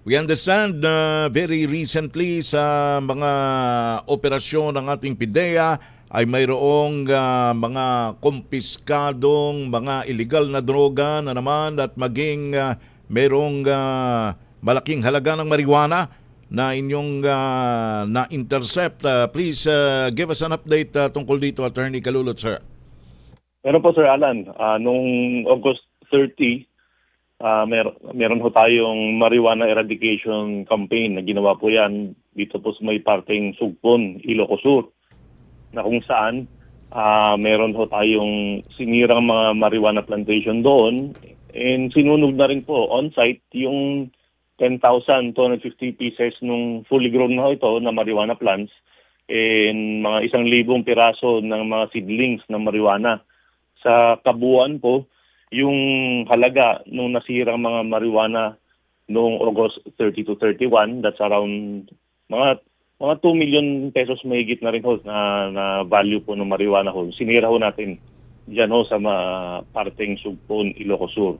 We understand na very recently sa mga operasyon ng ating PIDEA ay mayroong ah, mga kumpiskadong mga illegal na droga na naman at maging ah, mayroong ah, malaking halaga ng marijuana na inyong ah, na-intercept. Ah, please ah, give us an update ah, tungkol dito, Attorney Kalulot, sir. Meron po Sir Alan, Ah, nung August 30, ah, mer meron ho tayong marijuana eradication campaign na ginawa po yan. Dito po sa may parteng Sugpon, Ilocos Sur, na kung saan ah, meron ho tayong sinirang mga marijuana plantation doon. And sinunog na rin po on-site yung 10,250 pieces nung fully grown na ito na marijuana plants and mga isang libong piraso ng mga seedlings ng marijuana. Sa kabuuan po yung halaga nung nasirang mga marijuana noong August 30 to 31 that's around mga mga 2 million pesos mahigit na rin ho na, na value po ng marijuana ho. Sinira ho natin diyan ho sa mga parteng Sugpon, Ilocos Sur